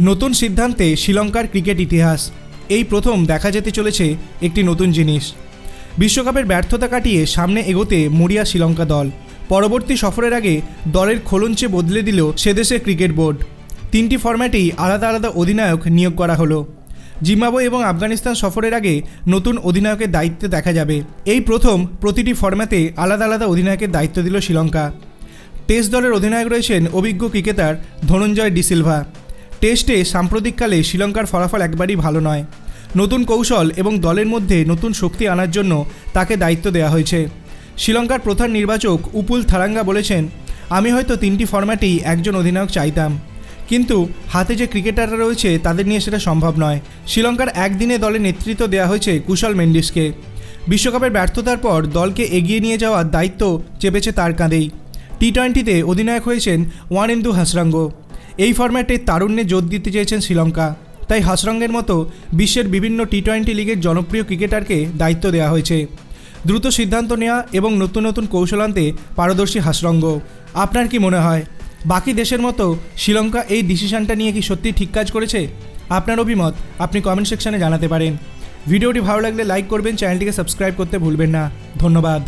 নতুন সিদ্ধান্তে শ্রীলঙ্কার ক্রিকেট ইতিহাস। এই প্রথম দেখা যেতে চলেছে একটি নতুন জিনিস। বিশ্বকাপের ব্যর্থতা কাটিয়ে সামনে এগোতে মরিয়া শ্রীলঙ্কা দল। পরবর্তী সফরের আগে দলের খোলঞ্চে বদলে দিল সে দেশের ক্রিকেট বোর্ড। তিনটি ফরম্যাটেই আলাদা আলাদা অধিনায়ক নিয়োগ করা হলো। জিম্বাবুয়ে এবং আফগানিস্তান সফরের আগে নতুন অধিনায়কের দায়িত্বে দেখা যাবে। এই প্রথম প্রতিটি ফরম্যাটে আলাদা আলাদা অধিনায়কের দায়িত্ব দিল শ্রীলঙ্কা। টেস্ট দলের অধিনায়ক রয়েছেন অভিজ্ঞ ক্রিকেটার ধনঞ্জয় ডিসিলভা। টেস্টে সাম্প্রতিককালে শ্রীলঙ্কার ফলাফল একবারই ভালো নয়। নতুন কৌশল এবং দলের মধ্যে নতুন শক্তি আনার জন্য তাকে দায়িত্ব দেওয়া হয়েছে। শ্রীলঙ্কার প্রধান নির্বাচক উপুল থারাঙ্গা বলেছেন, আমি হয়তো তিনটি ফরম্যাটেই একজন অধিনায়ক চাইতাম। কিন্তু হাতে যে ক্রিকেটাররা রয়েছে তাদের নিয়ে সেটা সম্ভব নয়। শ্রীলঙ্কার একদিনে দলে নেতৃত্ব দেওয়া হয়েছে কুশল মেন্ডিসকে। বিশ্বকাপের ব্যর্থতার পর দলকে এগিয়ে নিয়ে যাওয়ার দায়িত্ব চেপেছে তার কাঁধেই। টি টোয়েন্টিতে অধিনায়ক হয়েছেন ওয়ানেন্দু হাসরাঙ্গ। এই ফরম্যাটে তারুণ্যে জোর দিতে চেয়েছেন শ্রীলঙ্কা। তাই হাসরঙ্গের মতো বিশ্বের বিভিন্ন টি টোয়েন্টি লিগের জনপ্রিয় ক্রিকেটারকে দায়িত্ব দেওয়া হয়েছে। দ্রুত সিদ্ধান্ত নেওয়া এবং নতুন নতুন কৌশল আনতে পারদর্শী হাসরঙ্গ। আপনার কি মনে হয়? বাকি দেশের মতো শ্রীলঙ্কা এই ডিসিশনটা নিয়ে কি সত্যি ঠিক কাজ করেছে? আপনার অভিমত আপনি কমেন্ট সেকশনে জানাতে পারেন। ভিডিওটি ভালো লাগলে লাইক করবেন, চ্যানেলটিকে সাবস্ক্রাইব করতে ভুলবেন না। ধন্যবাদ।